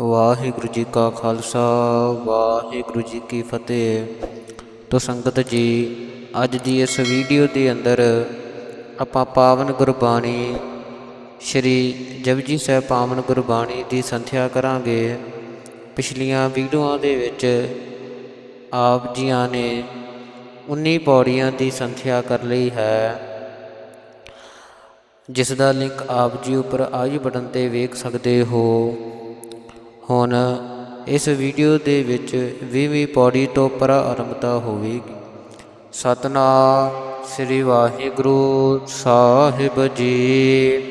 ਵਾਹਿਗੁਰੂ ਜੀ ਕਾ ਖਾਲਸਾ, ਵਾਹਿਗੁਰੂ ਜੀ ਕੀ ਫਤਿਹ। ਤੋ ਸੰਗਤ ਜੀ, ਅੱਜ ਦੀ ਇਸ ਵੀਡੀਓ ਦੇ ਅੰਦਰ ਆਪਾਂ ਪਾਵਨ ਗੁਰਬਾਣੀ ਸ਼੍ਰੀ ਜਪਜੀ ਸਾਹਿਬ ਪਾਵਨ ਗੁਰਬਾਣੀ ਦੀ ਸੰਥਿਆ ਕਰਾਂਗੇ। ਪਿਛਲੀਆਂ ਵੀਡੀਓਆਂ ਦੇ ਵਿੱਚ ਆਪ ਜੀਆਂ ਨੇ 19 ਪੌੜੀਆਂ ਦੀ ਸੰਥਿਆ ਕਰ ਲਈ ਹੈ। ਜਿਸ ਦਾ ਲਿੰਕ ਆਪ ਜੀ ਉੱਪਰ ਆਈ ਬਟਨ ਤੇ ਵੇਖ ਸਕਦੇ ਹੋ। ਹੁਣ ਇਸ ਵੀਡੀਓ ਦੇ ਵਿੱਚ 20ਵੀਂ ਪੌੜੀ ਤੋਂ ਪ੍ਰਾਰੰਭਤਾ ਹੋਵੇਗੀ। ਸਤਨਾਮ ਸ੍ਰੀ ਵਾਹਿਗੁਰੂ ਸਾਹਿਬ ਜੀ।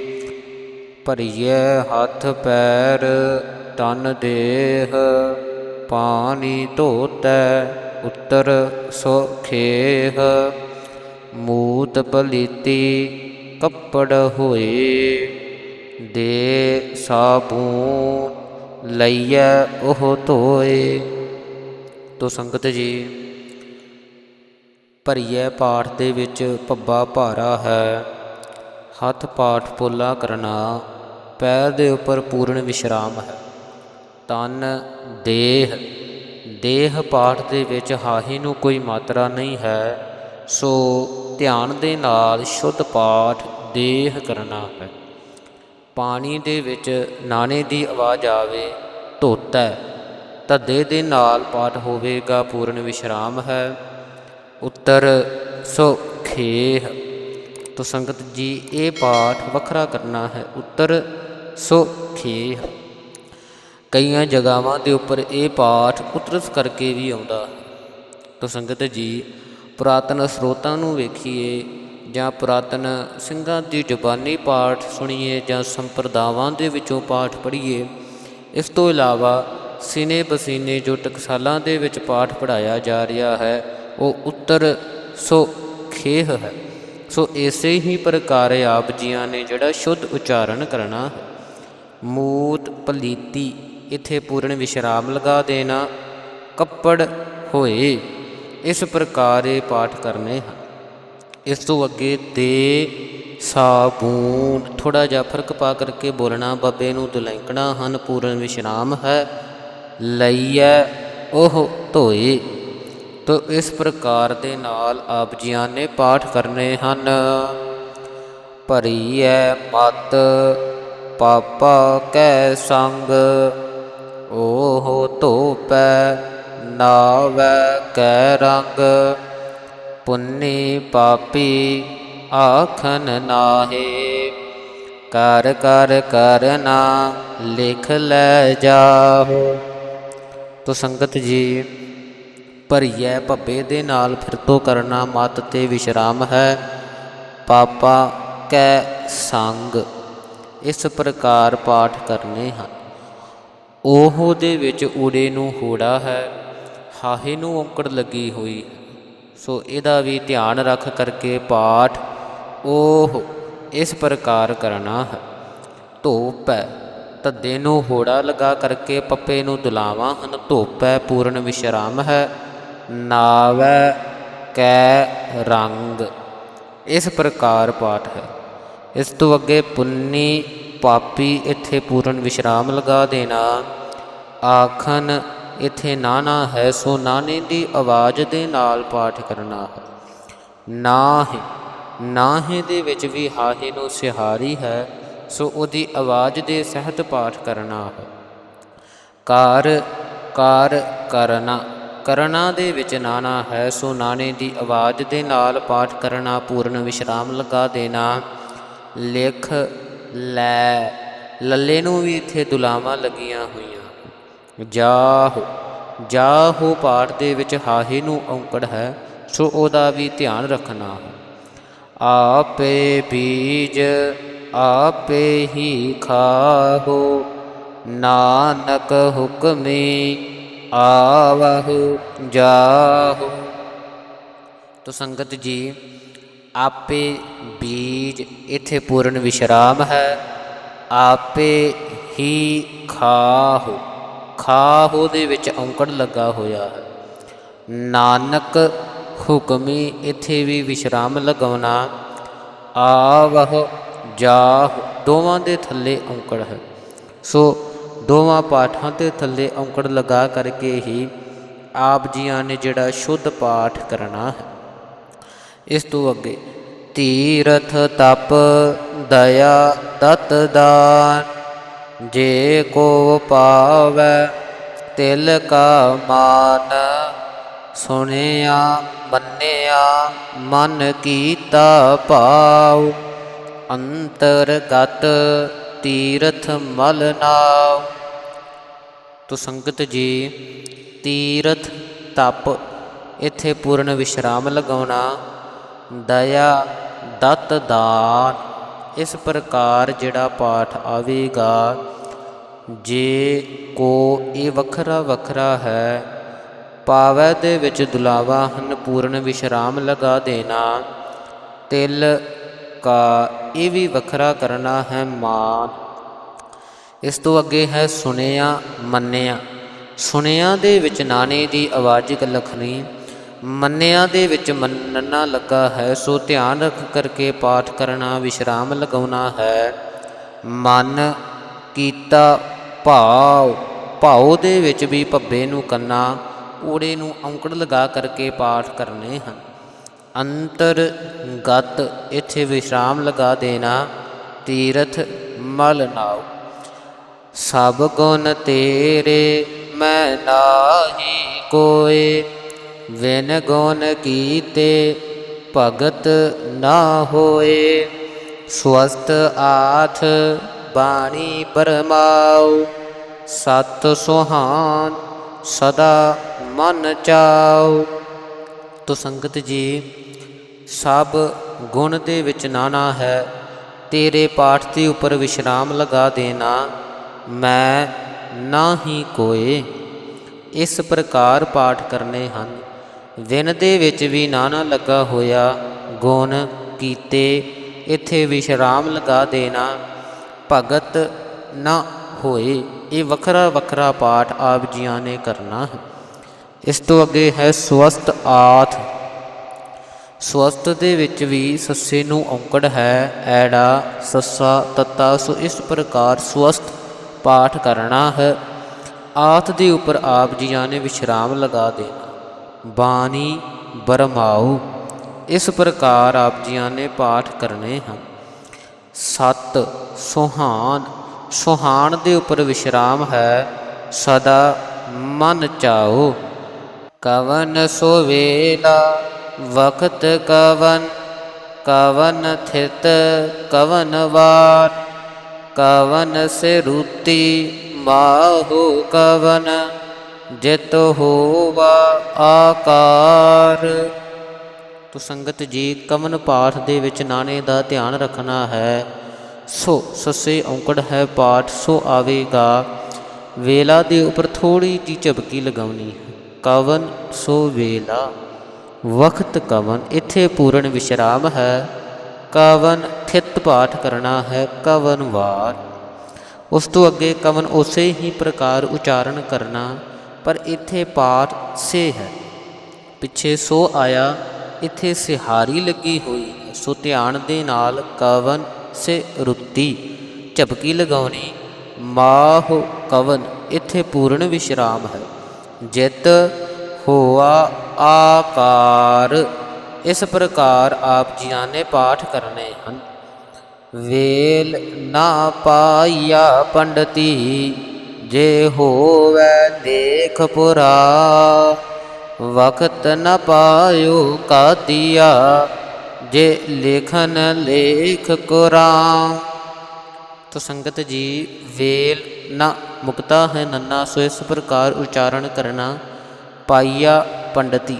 ਭਰੀਏ ਹੱਥ, ਪੈਰ ਤਨ ਦੇਹ, ਪਾਣੀ, ਧੋਤੈ, ਉੱਤਰ ਸੋਖੇਹ ਮੂਤ ਪਲੀਤੀ ਕੱਪੜ ਹੋਏ, ਦੇ ਸਾਬੂਨ ਲਈਐ ਉਹ ਧੋਏ। ਤੋ ਸੰਗਤ ਜੀ ਭਰੀਏ ਪਾਠ ਦੇ ਵਿੱਚ ਪੱਬਾ ਭਾਰਾ ਹੈ। ਹੱਥ ਪਾਠ ਪੋਲਾ ਕਰਨਾ, ਪੈਰ ਦੇ ਉੱਪਰ ਪੂਰਨ ਵਿਸ਼ਰਾਮ ਹੈ। ਤਨ, ਦੇਹ ਦੇਹ ਪਾਠ ਦੇ ਵਿੱਚ ਹਾਹੀ ਨੂੰ ਕੋਈ ਮਾਤਰਾ ਨਹੀਂ ਹੈ। ਸੋ ਧਿਆਨ ਦੇ ਨਾਲ ਸ਼ੁੱਧ ਪਾਠ ਦੇਹ ਕਰਨਾ ਹੈ। ਪਾਣੀ ਦੇ ਵਿੱਚ ਨਾਣੇ ਦੀ ਆਵਾਜ਼ ਆਵੇ, ਧੋਤਾ ਧੱਦੇ ਦੇ ਨਾਲ ਪਾਠ ਹੋਵੇਗਾ, ਪੂਰਨ ਵਿਸ਼ਰਾਮ ਹੈ। ਉੱਤਰ, ਸੋ ਖੇਹ, ਤੋ ਸੰਗਤ ਜੀ, ਇਹ ਪਾਠ ਵੱਖਰਾ ਕਰਨਾ ਹੈ। ਉੱਤਰ, ਸੋ ਖੇਹ। ਕਈਆਂ ਜਗ੍ਹਾਵਾਂ ਦੇ ਉੱਪਰ ਇਹ ਪਾਠ ਉਤਰਸ ਕਰਕੇ ਵੀ ਆਉਂਦਾ ਹੈ। ਤੋ ਸੰਗਤ ਜੀ, ਪੁਰਾਤਨ ਸਰੋਤਾਂ ਨੂੰ ਵੇਖੀਏ ਜਾਂ ਪੁਰਾਤਨ ਸਿੰਘਾਂ ਦੀ ਜ਼ੁਬਾਨੀ ਪਾਠ ਸੁਣੀਏ ਜਾਂ ਸੰਪਰਦਾਵਾਂ ਦੇ ਵਿੱਚੋਂ ਪਾਠ ਪੜ੍ਹੀਏ, ਇਸ ਤੋਂ ਇਲਾਵਾ ਸੀਨੇ ਬਸੀਨੇ ਜੋ ਟਕਸਾਲਾਂ ਦੇ ਵਿੱਚ ਪਾਠ ਪੜਾਇਆ ਜਾ ਰਿਹਾ ਹੈ, ਉਹ ਉੱਤਰ ਸੋ ਖੇਹ ਹੈ। ਸੋ ਇਸੇ ਹੀ ਪ੍ਰਕਾਰ ਆਪ ਜੀਆਂ ਨੇ ਜਿਹੜਾ ਸ਼ੁੱਧ ਉਚਾਰਨ ਕਰਨਾ ਹੈ। ਮੂਤ ਪਲੀਤੀ ਇੱਥੇ ਪੂਰਨ ਵਿਸ਼ਰਾਮ ਲਗਾ ਦੇਣਾ, ਕੱਪੜ ਹੋਏ, ਇਸ ਪ੍ਰਕਾਰ ਇਹ ਪਾਠ ਕਰਨੇ ਹਨ। ਇਸ ਤੋਂ ਅੱਗੇ ਦੇ ਸਾਬੂਨ ਥੋੜਾ ਜਿਹਾ ਫ਼ਰਕ ਪਾ ਕਰਕੇ ਬੋਲਣਾ, ਬੱਬੇ ਨੂੰ ਦੁਲੈਂਕਣਾ, ਹਨ ਪੂਰਨ ਵਿਸ਼ਰਾਮ ਹੈ, ਲਈਐ ਉਹ ਧੋਏ। ਤੋ ਇਸ ਪ੍ਰਕਾਰ ਦੇ ਨਾਲ ਆਪ ਜੀਆਂ ਨੇ ਪਾਠ ਕਰਨੇ ਹਨ। ਭਰੀਐ ਮਤ, ਪਾਪਾ ਕੈ ਸੰਗ, ਓਹ ਧੋਪੈ, ਨਾਵੈ ਕੈ ਰੰਗ। ਪੁੰਨੀ ਪਾਪੀ ਆਖਨ ਨਾਹੇ। ਕਰ ਕਰ ਕਰਨਾ ਲਿਖ ਲੈ ਜਾਹੋ। ਤੋ ਸੰਗਤ ਜੀ, ਭਰੀਐ ਭੱਬੇ ਦੇ ਨਾਲ ਫਿਰ ਤੋਂ ਕਰਨਾ ਮਤ ਤੇ ਵਿਸ਼ਰਾਮ ਹੈ। ਪਾਪਾ ਕੈ ਸੰਗ, ਇਸ ਪ੍ਰਕਾਰ ਪਾਠ ਕਰਨੇ ਹਨ। ਉਹ ਦੇ ਵਿੱਚ ਊੜੇ ਨੂੰ ਹੋੜਾ ਹੈ, ਹਾਹੇ ਨੂੰ ਔਂਕੜ ਲੱਗੀ ਹੋਈ ਹੈ। ਸੋ ਇਹਦਾ ਵੀ ਧਿਆਨ ਰੱਖ ਕਰਕੇ ਪਾਠ ਉਹ ਇਸ ਪ੍ਰਕਾਰ ਕਰਨਾ ਹੈ। ਧੂਪ ਹੈ ਤੱਦੇ ਨੂੰ ਹੋੜਾ ਲਗਾ ਕਰਕੇ ਪੱਪੇ ਨੂੰ ਦੁਲਾਵਾਂ ਹਨ। ਧੂਪ ਹੈ, ਪੂਰਨ ਵਿਸ਼ਰਾਮ ਹੈ। ਨਾਵੈ ਕੈ ਰੰਗ। ਇਸ ਪ੍ਰਕਾਰ ਪਾਠ ਹੈ। ਇਸ ਤੋਂ ਅੱਗੇ ਪੁੰਨੀ ਪਾਪੀ ਇੱਥੇ ਪੂਰਨ ਵਿਸ਼ਰਾਮ ਲਗਾ ਦੇਣਾ। ਆਖਨ ਇੱਥੇ ਨਾਨਾ ਹੈ ਸੋ ਨਾਨੇ ਦੀ ਆਵਾਜ਼ ਦੇ ਨਾਲ ਪਾਠ ਕਰਨਾ ਹੈ। ਨਾਹ, ਨਾਹੇ ਦੇ ਵਿੱਚ ਵੀ ਹਾਹੇ ਨੂੰ ਸਿਹਾਰੀ ਹੈ, ਸੋ ਉਹਦੀ ਆਵਾਜ਼ ਦੇ ਸਹਿਤ ਪਾਠ ਕਰਨਾ ਹੈ। ਕਾਰ ਕਾਰ ਕਰਨਾ ਕਰਨਾ ਦੇ ਵਿੱਚ ਨਾਨਾ ਹੈ, ਸੋ ਨਾਨੇ ਦੀ ਆਵਾਜ਼ ਦੇ ਨਾਲ ਪਾਠ ਕਰਨਾ, ਪੂਰਨ ਵਿਸ਼ਰਾਮ ਲਗਾ ਦੇਣਾ। ਲਿਖ, ਲੈ, ਲੱਲੇ ਨੂੰ ਵੀ ਇੱਥੇ ਦੁਲਾਵਾਂ ਲੱਗੀਆਂ ਹੋਈਆਂ। ਜਾਹੋ ਜਾਹੋ ਪਾਠ ਦੇ ਵਿੱਚ ਹਾਹੇ ਨੂੰ ਔਂਕੜ ਹੈ, ਸੋ ਉਹਦਾ ਵੀ ਧਿਆਨ ਰੱਖਣਾ। ਆਪੇ ਬੀਜ ਆਪੇ ਹੀ ਖਾਹੋ, ਨਾਨਕ ਹੁਕਮੀ ਆਵਹੁ ਜਾਹੋ। ਤੋ ਸੰਗਤ ਜੀ, ਆਪੇ ਬੀਜ ਇੱਥੇ ਪੂਰਨ ਵਿਸ਼ਰਾਮ ਹੈ, ਆਪੇ ਹੀ ਖਾਹੋ। ਖਾਹੋ ਦੇ ਵਿੱਚ ਔਂਕੜ ਲੱਗਾ ਹੋਇਆ ਹੈ। ਨਾਨਕ ਹੁਕਮੀ ਇੱਥੇ ਵੀ ਵਿਸ਼ਰਾਮ ਲਗਾਉਣਾ, ਆਵਹ ਜਾਹ ਦੋਵਾਂ ਦੇ ਥੱਲੇ ਔਂਕੜ ਹੈ। ਸੋ ਦੋਵਾਂ ਪਾਠਾਂ ਦੇ ਥੱਲੇ ਔਂਕੜ ਲਗਾ ਕਰਕੇ ਹੀ ਆਪ ਜੀਆਂ ਨੇ ਜਿਹੜਾ ਸ਼ੁੱਧ ਪਾਠ ਕਰਨਾ ਹੈ। ਇਸ ਤੋਂ ਅੱਗੇ, ਤੀਰਥ ਤਪ ਦਇਆ ਦਤ ਦਾਨ ਜੇ ਕੋ ਪਾਵੈ ਤਿਲ ਕਾ ਮਾਨ, ਸੁਣਿਆ, ਮੰਨਿਆ, ਮਨ ਕੀਤਾ ਭਾਉ, ਅੰਤਰਗਤ ਤੀਰਥ ਮਲ ਨਾਉ। ਤੋ ਸੰਗਤ ਜੀ, ਤੀਰਥ ਤਪ, ਇੱਥੇ ਪੂਰਨ ਵਿਸ਼ਰਾਮ ਲਗਾਉਣਾ, ਦਇਆ, ਦਤ ਦਾਨ। ਇਸ ਪ੍ਰਕਾਰ ਜਿਹੜਾ ਪਾਠ ਆਵੇਗਾ, ਜੇ ਕੋ ਇਹ ਵੱਖਰਾ ਵੱਖਰਾ ਹੈ, ਪਾਵੈ ਦੇ ਵਿੱਚ ਦੁਲਾਵਾ ਹਨ ਪੂਰਨ ਵਿਸ਼ਰਾਮ ਲਗਾ ਦੇਣਾ, ਤਿਲ ਕਾ ਇਹ ਵੀ ਵੱਖਰਾ ਕਰਨਾ ਹੈ ਮਾਨ। ਇਸ ਤੋਂ ਅੱਗੇ ਹੈ ਸੁਣਿਆ ਮੰਨਿਆ। ਸੁਣਿਆ ਦੇ ਵਿੱਚ ਨਾਨੇ ਦੀ ਆਵਾਜ਼ ਲਖਣੀ ਮੰਨਿਆ ਦੇ ਵਿੱਚ ਮੰਨਣਾ ਲੱਗਾ ਹੈ, ਸੋ ਧਿਆਨ ਰੱਖ ਕਰਕੇ ਪਾਠ ਕਰਨਾ, ਵਿਸ਼ਰਾਮ ਲਗਾਉਣਾ ਹੈ। ਮਨ ਕੀਤਾ ਭਾਵ, ਭਾਉ ਦੇ ਵਿੱਚ ਵੀ ਭੱਬੇ ਨੂੰ ਕੰਨਾ, ਊੜੇ ਨੂੰ ਔਂਕੜ ਲਗਾ ਕਰਕੇ ਪਾਠ ਕਰਨੇ ਹਨ। ਅੰਤਰਗਤ ਇੱਥੇ ਵਿਸ਼ਰਾਮ ਲਗਾ ਦੇਣਾ, ਤੀਰਥ ਮਲ ਨਾਉ। ਸਭ ਗੁਣ ਤੇਰੇ, ਮੈਂ ਨਾਹੀ ਕੋਏ ਵਿਨ ਗੁਣ ਕੀਤੇ ਭਗਤ ਨਾ ਹੋਏ। ਸਵਸਤ ਆਥ ਬਾਣੀ ਪਰਮਾਉ। ਸਤ ਸੁਹਾਨ ਸਦਾ ਮਨ ਚਾਉ। ਤੋ ਸੰਗਤ ਜੀ, ਸਭ ਗੁਣ ਦੇ ਵਿੱਚ ਨਾਨਾ ਹੈ। ਤੇਰੇ ਪਾਠ ਦੇ ਉੱਪਰ ਵਿਸ਼ਰਾਮ ਲਗਾ ਦੇਣਾ ਮੈਂ ਨਾ ਹੀ ਕੋਏ। ਇਸ ਪ੍ਰਕਾਰ ਪਾਠ ਕਰਨੇ ਹਨ। ਦਿਨ ਦੇ ਵਿੱਚ ਵੀ ਨਾਨਾ ਲੱਗਾ ਹੋਇਆ, ਗੁਣ ਕੀਤੇ, ਇੱਥੇ ਵਿਸ਼ਰਾਮ ਲਗਾ ਦੇਣਾ, ਭਗਤ ਨਾ ਹੋਏ, ਇਹ ਵੱਖਰਾ ਵੱਖਰਾ ਪਾਠ ਆਪ ਜੀਆਂ ਨੇ ਕਰਨਾ ਹੈ। ਇਸ ਤੋਂ ਅੱਗੇ ਹੈ ਸਵਸਤ ਆਥ। ਸਵਸਤ ਦੇ ਵਿੱਚ ਵੀ ਸੱਸੇ ਨੂੰ ਔਂਕੜ ਹੈ, ਐੜਾ, ਸੱਸਾ, ਤੱਤਾ, ਸੋ ਇਸ ਪ੍ਰਕਾਰ ਸਵਸਤ ਪਾਠ ਕਰਨਾ ਹੈ। ਆਥ ਦੇ ਉੱਪਰ ਆਪ ਜੀਆਂ ਨੇ ਵਿਸ਼ਰਾਮ ਲਗਾ ਦੇਣਾ। ਬਾਣੀ ਬਰਮਾਉ ਇਸ ਪ੍ਰਕਾਰ ਆਪ ਜੀਆਂ ਨੇ ਪਾਠ ਕਰਨੇ ਹਨ। ਸਤ ਸੁਹਾਨ। ਸੁਹਾਨ ਦੇ ਉੱਪਰ ਵਿਸ਼ਰਾਮ ਹੈ। ਸਦਾ ਮਨ ਚਾਓ। ਕਵਨ ਸੋ ਵੇਲਾ ਵਕਤ ਕਵਨ। ਕਵਨ ਥਿਤ, ਕਵਨ ਵਾਰ। ਕਵਨ ਸੇ ਰੂਤੀ ਮਾਹੂ ਕਵਨ। ਜਿਤ ਹੋਵਾ ਆਕਾਰ। ਤੋ ਸੰਗਤ ਜੀ ਕਵਨ ਪਾਠ ਦੇ ਵਿੱਚ ਨਾਣੇ ਦਾ ਧਿਆਨ ਰੱਖਣਾ ਹੈ। ਸੋ ਸੱਸੇ ਔਂਕੜ ਹੈ ਪਾਠ, ਸੋ ਆਵੇਗਾ। ਵੇਲਾ ਦੇ ਉੱਪਰ ਥੋੜੀ ਜਿਹੀ ਝਬਕੀ ਲਗਾਉਣੀ ਕਵਨ, ਸੋ ਵੇਲਾ। ਵਕਤ ਕਵਨ, ਇੱਥੇ ਪੂਰਨ ਵਿਸ਼ਰਾਮ ਹੈ। ਕਵਨ, ਥਿਤ ਪਾਠ ਕਰਨਾ ਹੈ, ਕਵਨ ਵਾਰ। ਉਸ ਤੋਂ ਅੱਗੇ ਕਵਨ ਉਸੇ ਹੀ ਪ੍ਰਕਾਰ ਉਚਾਰਨ ਕਰਨਾ। ਪਰ ਇੱਥੇ ਪਾਠ ਸੇ ਹੈ। ਪਿੱਛੇ ਸੋ ਆਇਆ, ਇੱਥੇ ਸਿਹਾਰੀ ਲੱਗੀ ਹੋਈ ਹੈ ਸੋ ਧਿਆਨ ਦੇ ਨਾਲ ਕਵਨ ਸੇ ਰੁੱਤੀ, ਝਪਕੀ ਲਗਾਉਣੀ, ਮਾਹ ਕਵਨ, ਇੱਥੇ ਪੂਰਨ ਵਿਸ਼ਰਾਮ ਹੈ। ਜਿਤ ਹੋਆ ਆਕਾਰ, ਇਸ ਪ੍ਰਕਾਰ ਆਪ ਜੀਆਂ ਨੇ ਪਾਠ ਕਰਨੇ ਹਨ। ਵੇਲ ਨਾ ਪਾਇਆ ਪੰਡਤੀ ਜੇ ਹੋਵੇ ਦੇਖ ਪੁਰਾ, ਵਕਤ ਨ ਪਾਇਓ ਕਾਦੀਆ ਜੇ ਲੇਖਨ ਲੇਖ ਕੁਰਾਨ ਤੋ ਸੰਗਤ ਜੀ, ਵੇਲ ਨਾ ਮੁਕਤਾ ਹੈ ਨੰਨਾ, ਸੋ ਇਸ ਪ੍ਰਕਾਰ ਉਚਾਰਨ ਕਰਨਾ ਪਾਈਆ ਪੰਡਤੀ।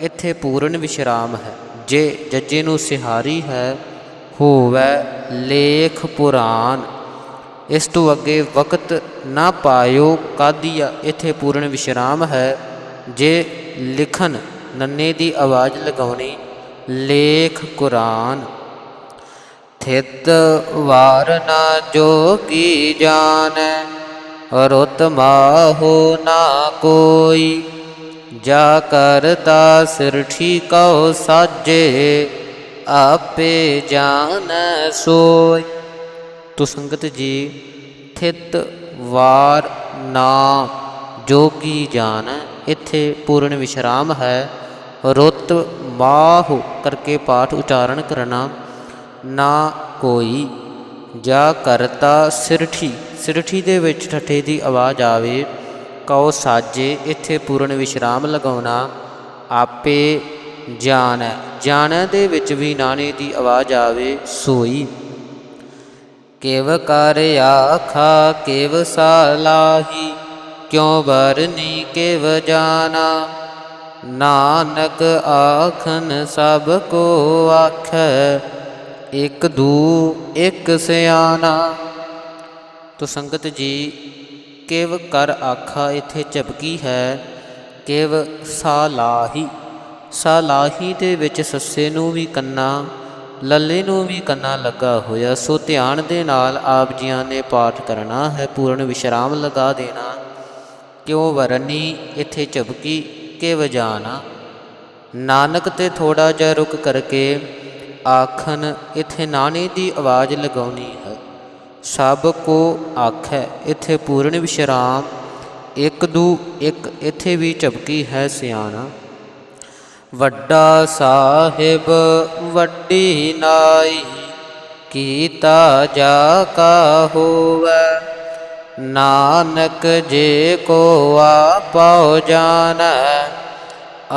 ਇੱਥੇ ਪੂਰਨ ਵਿਸ਼ਰਾਮ ਹੈ। ਜੇ ਜੱਜੇ ਨੂੰ ਸਿਹਾਰੀ ਹੈ, ਹੋਵੇ ਲੇਖ ਪੁਰਾਨ। ਇਸ ਤੋਂ ਅੱਗੇ ਵਕਤ ਨਾ ਪਾਇਓ, ਕਾਦੀਆ ਇੱਥੇ ਪੂਰਨ ਵਿਸ਼ਰਾਮ ਹੈ। ਜੇ ਲਿਖਨ ਨੰਨੇ ਦੀ ਆਵਾਜ਼ ਲਗਾਉਣੀ, ਲੇਖ ਕੁਰਾਨ। ਥਿਤ ਵਾਰ ਨਾ ਜੋਗੀ ਜਾਣੈ, ਰੁਤ ਮਾਹੋ ਨਾ ਕੋਈ। ਜਾ ਕਰਤਾ ਸਿਰ ਠੀਕਉ ਸਾਜੇ, ਆਪੇ ਜਾਣੈ ਸੋਈ। ਤੋ ਸੰਗਤ ਜੀ, ਥਿਤ ਵਾਰ ਨਾ ਜੋਗੀ ਜਾਣ ਇੱਥੇ ਪੂਰਨ ਵਿਸ਼ਰਾਮ ਹੈ। ਰੁੱਤ ਮਾਹੁ ਕਰਕੇ ਪਾਠ ਉਚਾਰਨ ਕਰਨਾ ਨਾ ਕੋਈ। ਜਾ ਕਰਤਾ ਸਿਰਠੀ ਸਿਰਠੀ ਦੇ ਵਿੱਚ ਠੱਠੇ ਦੀ ਆਵਾਜ਼ ਆਵੇ, ਕਉ ਸਾਜੇ ਇੱਥੇ ਪੂਰਨ ਵਿਸ਼ਰਾਮ ਲਗਾਉਣਾ ਆਪੇ ਜਾਣੈ। ਜਾਣੈ ਦੇ ਵਿੱਚ ਵੀ ਨਾਣੇ ਦੀ ਆਵਾਜ਼ ਆਵੇ, ਸੋਈ। ਕਿਵ ਕਰ ਆਖਾ, ਕਿਵ ਸਾਲਾਹੀ ਕਿਉ ਵਰਨੀ ਕਿਵ ਜਾਣਾ? ਨਾਨਕ ਆਖਨ, ਸਭ ਕੋ ਆਖੈ, ਇਕ ਦੂ, ਇਕ ਸਿਆਣਾ। ਤੋ ਸੰਗਤ ਜੀ, ਕਿਵ ਕਰ ਆਖਾ, ਇੱਥੇ ਝਪਕੀ ਹੈ, ਕਿਵ ਸਾਲਾਹੀ ਸਾਲਾਹੀ ਦੇ ਵਿੱਚ ਸੱਸੇ ਨੂੰ ਵੀ ਕੰਨਾ। ਲੱਲੇ ਨੂੰ ਵੀ ਕੰਨਾ ਲੱਗਾ ਹੋਇਆ, ਸੋ ਧਿਆਨ ਦੇ ਨਾਲ ਆਪ ਜੀਆਂ ਨੇ ਪਾਠ ਕਰਨਾ ਹੈ, ਪੂਰਨ ਵਿਸ਼ਰਾਮ ਲਗਾ ਦੇਣਾ। ਕਿਉਂ ਵਰਨੀ ਇੱਥੇ ਝਪਕੀ ਕੇ ਵਜਾਣਾ? ਨਾਨਕ ਤੇ ਥੋੜਾ ਜਿਹਾ ਰੁਕ ਕਰਕੇ ਆਖਣ, ਇੱਥੇ ਨਾਣੇ ਦੀ ਆਵਾਜ਼ ਲਗਾਉਣੀ ਹੈ। ਸਭ ਕੋ ਆਖੈ, ਇੱਥੇ ਪੂਰਨ ਵਿਸ਼ਰਾਮ, ਇੱਕ ਦੂ ਇੱਕ, ਇੱਥੇ ਵੀ ਝਪਕੀ ਹੈ ਸਿਆਣਾ। ਵੱਡਾ ਸਾਹਿਬ ਵੱਡੀ ਨਾਈ, ਕੀਤਾ ਜਾ ਕਾ ਹੋਵੈ। ਨਾਨਕ ਜੇ ਕੋ ਆਪਉ ਜਾਣੈ,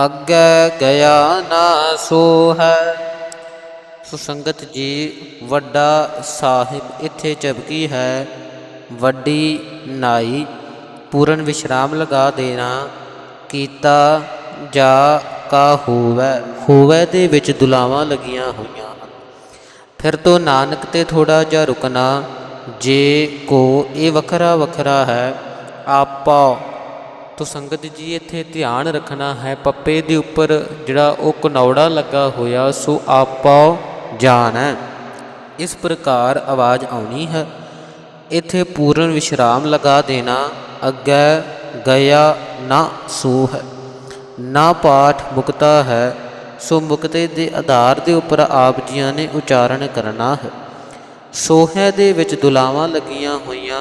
ਅੱਗੇ ਗਿਆ ਨਾ ਸੋ ਹੈ ਸੋ ਸੰਗਤ ਜੀ, ਵੱਡਾ ਸਾਹਿਬ ਇੱਥੇ ਚਬਕੀ ਹੈ। ਵੱਡੀ ਨਾਈ, ਪੂਰਨ ਵਿਸ਼ਰਾਮ ਲਗਾ ਦੇਣਾ, ਕੀਤਾ ਜਾ ਕਾ ਹੋਵੈ ਹੋਵੈ ਦੇ ਵਿੱਚ ਦੁਲਾਵਾਂ ਲੱਗੀਆਂ ਹੋਈਆਂ ਹਨ। ਫਿਰ ਤੋਂ ਨਾਨਕ ਤੇ ਥੋੜਾ ਜਿਹਾ ਰੁਕਣਾ, ਜੇ ਕੋ ਇਹ ਵੱਖਰਾ ਵੱਖਰਾ ਹੈ, ਆਪਾ ਤੋ ਸੰਗਤ ਜੀ ਇੱਥੇ ਧਿਆਨ ਰੱਖਣਾ ਹੈ, ਪੱਪੇ ਦੇ ਉੱਪਰ ਜਿਹੜਾ ਉਹ ਕਨੌੜਾ ਲੱਗਾ ਹੋਇਆ, ਸੋ ਆਪਾ ਜਾਣ। ਹੈ ਇਸ ਪ੍ਰਕਾਰ ਆਵਾਜ਼ ਆਉਣੀ ਹੈ, ਇੱਥੇ ਪੂਰਨ ਵਿਸ਼ਰਾਮ ਲਗਾ ਦੇਣਾ, ਅੱਗੇ ਗਿਆ ਨਾ ਸੋ ਹੈ। ਨਾ ਪਾਠ ਮੁਕਤਾ ਹੈ, ਸੋ ਮੁਕਤੇ ਦੇ ਆਧਾਰ ਦੇ ਉੱਪਰ ਆਪ ਜੀਆਂ ਨੇ ਉਚਾਰਨ ਕਰਨਾ ਹੈ। ਸੋਹੈ ਦੇ ਵਿੱਚ ਦੁਲਾਵਾਂ ਲੱਗੀਆਂ ਹੋਈਆਂ,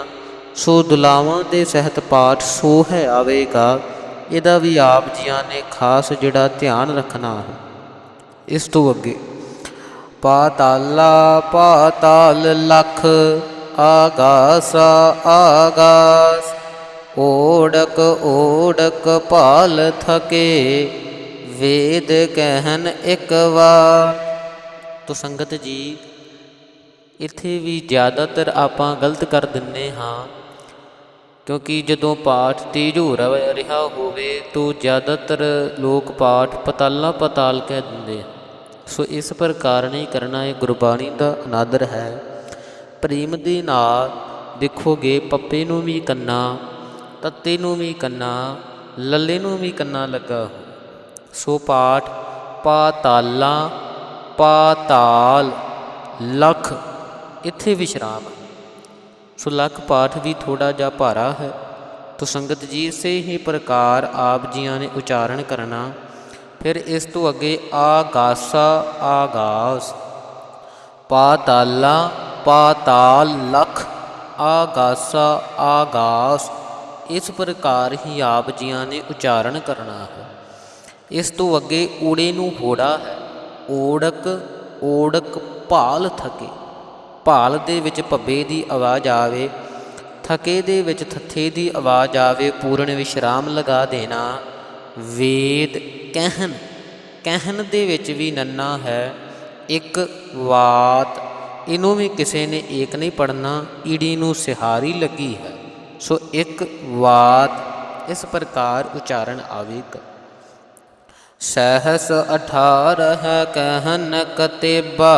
ਸੋ ਦੁਲਾਵਾਂ ਦੇ ਸਹਿਤ ਪਾਠ ਸੋਹੈ ਆਵੇਗਾ, ਇਹਦਾ ਵੀ ਆਪ ਜੀਆਂ ਨੇ ਖਾਸ ਜਿਹੜਾ ਧਿਆਨ ਰੱਖਣਾ ਹੈ। ਇਸ ਤੋਂ ਅੱਗੇ, ਪਾਤਾਲਾ ਪਾਤਾਲ ਲਖ ਆਗਾਸਾ ਆਗਾਸ ਓੜਕ ਓੜਕ ਭਾਲ ਥਕੇ, ਵੇਦ ਕਹਿਨ ਇੱਕ ਵਾਰ ਤੋ ਸੰਗਤ ਜੀ, ਇੱਥੇ ਵੀ ਜ਼ਿਆਦਾਤਰ ਆਪਾਂ ਗਲਤ ਕਰ ਦਿੰਨੇ ਹਾਂ, ਕਿਉਂਕਿ ਜਦੋਂ ਪਾਠ ਤੇਜ਼ ਹੋ ਰਿਹਾ ਰਿਹਾ ਹੋਵੇ ਤਾਂ ਜ਼ਿਆਦਾਤਰ ਲੋਕ ਪਾਠ ਪਤਾਲਾ ਪਤਾਲ ਕਹਿ ਦਿੰਦੇ ਸੋ ਇਸ ਪ੍ਰਕਾਰ ਨਹੀਂ ਕਰਨਾ ਇਹ ਗੁਰਬਾਣੀ ਦਾ ਅਨਾਦਰ ਹੈ। ਪ੍ਰੇਮ ਦੇ ਨਾਲ ਦੇਖੋਗੇ, ਪੱਪੇ ਨੂੰ ਵੀ ਕੰਨਾ ਤੱਤੇ ਨੂੰ ਵੀ ਕੰਨਾ, ਲੱਲੇ ਨੂੰ ਵੀ ਕੰਨਾ ਲੱਗਾ ਸੋ ਪਾਠ ਪਾਤਾਲਾ ਪਾਤਾਲ ਲਖ, ਇੱਥੇ ਵਿਸ਼ਰਾਮ। ਹੈ ਸੋ ਲਖ ਪਾਠ ਵੀ ਥੋੜਾ ਜਿਹਾ ਭਾਰਾ ਹੈ। ਤੋ ਸੰਗਤ ਜੀ, ਇਸੇ ਹੀ ਪ੍ਰਕਾਰ ਆਪ ਜੀਆਂ ਨੇ ਉਚਾਰਨ ਕਰਨਾ। ਫਿਰ ਇਸ ਤੋਂ ਅੱਗੇ ਆਗਾਸਾ ਆਗਾਸ ਪਾਤਾਲਾ ਪਾਤਾਲ ਲਖ ਆਗਾਸਾ ਆਗਾਸ ਇਸ ਪ੍ਰਕਾਰ ਹੀ ਆਪ ਜੀਆਂ ਨੇ ਉਚਾਰਨ ਕਰਨਾ ਹੈ। ਇਸ ਤੋਂ ਅੱਗੇ ਊੜੇ ਨੂੰ ਹੋੜਾ ਹੈ। ਓੜਕ ਓੜਕ ਭਾਲ ਥਕੇ। ਭਾਲ ਦੇ ਵਿੱਚ ਭੱਬੇ ਦੀ ਆਵਾਜ਼ ਆਵੇ। ਥਕੇ ਦੇ ਵਿੱਚ ਥੱਥੇ ਦੀ ਆਵਾਜ਼ ਆਵੇ। ਪੂਰਨ ਵਿਸ਼ਰਾਮ ਲਗਾ ਦੇਣਾ। ਵੇਦ ਕਹਿਣ। ਕਹਿਣ ਦੇ ਵਿੱਚ ਵੀ ਨੰਨਾ ਹੈ। ਇੱਕ ਵਾਤ। ਇਹਨੂੰ ਵੀ ਕਿਸੇ ਨੇ ਏਕ ਨਹੀਂ ਪੜਨਾ ਈੜੀ ਨੂੰ ਸਿਹਾਰੀ ਲੱਗੀ ਹੈ। ਸੋ ਇੱਕ ਵਾਤ ਇਸ ਪ੍ਰਕਾਰ ਉਚਾਰਨ ਆਵੇਗਾ। ਸਹਸ 18 ਕਹਿਨ ਕਤੇਬਾ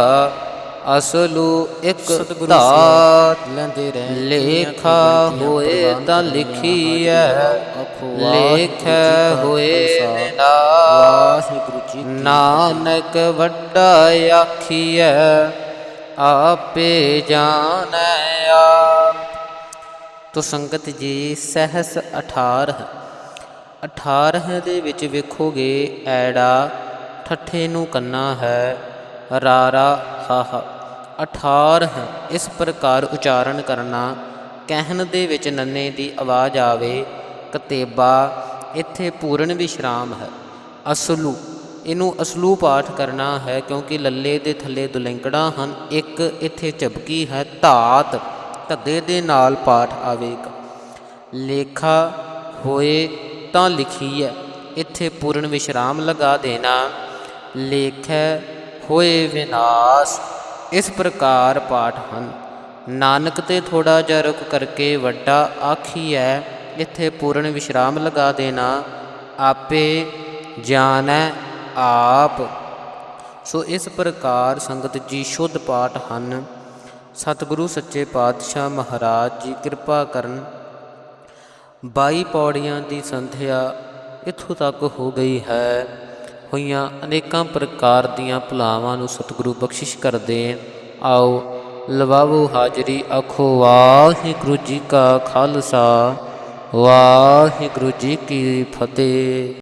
ਅਸਲੂ ਇੱਕ ਧਾਤ ਲੈਂਦੇ ਰਹਿ ਲੇਖਾ ਹੋਏ ਤਾਂ ਲਿਖੀਐ ਲੇਖੈ ਹੋਏ ਵਾਹਿਗੁਰੂ ਜੀ ਨਾਨਕ ਵੱਡਾ ਆਖੀਐ ਆਪੇ ਜਾਣੈ ਆਪ। ਤੋ ਸੰਗਤ ਜੀ, ਸਹਸ 18 18 ਦੇ ਵਿੱਚ ਵੇਖੋਗੇ, ਐੜਾ ਠੱਠੇ ਨੂੰ ਕੰਨਾ ਹੈ, ਰਾਰਾ ਹਾਹਾ। 18 ਇਸ ਪ੍ਰਕਾਰ ਉਚਾਰਨ ਕਰਨਾ, ਕਹਿਣ ਦੇ ਵਿੱਚ ਨੰਨੇ ਦੀ ਆਵਾਜ਼ ਆਵੇ, ਕਤੇਬਾ, ਇੱਥੇ ਪੂਰਨ ਵਿਸ਼ਰਾਮ ਹੈ। ਅਸਲੂ, ਇਹਨੂੰ ਅਸਲੂ ਪਾਠ ਕਰਨਾ ਹੈ, ਕਿਉਂਕਿ ਲੱਲੇ ਦੇ ਥੱਲੇ ਦੁਲਿੰਕੜਾਂ ਹਨ, ਇੱਕ ਇੱਥੇ ਝਪਕੀ ਹੈ, ਧਾਤ। ਧੱਦੇ ਦੇ ਨਾਲ ਪਾਠ ਆਵੇਗਾ। ਲੇਖਾ ਹੋਏ ਤਾਂ ਲਿਖੀ ਹੈ ਇੱਥੇ ਪੂਰਨ ਵਿਸ਼ਰਾਮ ਲਗਾ ਦੇਣਾ। ਲੇਖੈ ਹੋਏ ਵਿਨਾਸ਼, ਇਸ ਪ੍ਰਕਾਰ ਪਾਠ ਹਨ। ਨਾਨਕ ਤੇ ਥੋੜਾ ਜਿਹਾ ਰੁਕ ਕਰਕੇ ਵੱਡਾ ਆਖੀ ਹੈ ਇੱਥੇ ਪੂਰਨ ਵਿਸ਼ਰਾਮ ਲਗਾ ਦੇਣਾ। ਆਪੇ ਜਾਣੈ ਆਪ। ਸੋ ਇਸ ਪ੍ਰਕਾਰ ਸੰਗਤ ਜੀ ਸ਼ੁੱਧ ਪਾਠ ਹਨ। ਸਤਿਗੁਰੂ ਸੱਚੇ ਪਾਤਸ਼ਾਹ ਮਹਾਰਾਜ ਜੀ, ਕਿਰਪਾ ਕਰਨ। ਬਾਈ ਪੌੜੀਆਂ ਦੀ ਸੰਧਿਆ ਇੱਥੋਂ ਤੱਕ ਹੋ ਗਈ ਹੈ। ਹੋਈਆਂ ਅਨੇਕਾਂ ਪ੍ਰਕਾਰ ਦੀਆਂ ਭੁਲਾਵਾਂ ਨੂੰ ਸਤਿਗੁਰੂ ਬਖਸ਼ਿਸ਼ ਕਰ ਦੇਣ ਆਓ, ਲਵਾਵੋ ਹਾਜ਼ਰੀ, ਆਖੋ, ਵਾਹਿਗੁਰੂ ਜੀ ਕਾ ਖਾਲਸਾ, ਵਾਹਿਗੁਰੂ ਜੀ ਕੀ ਫਤਿਹ।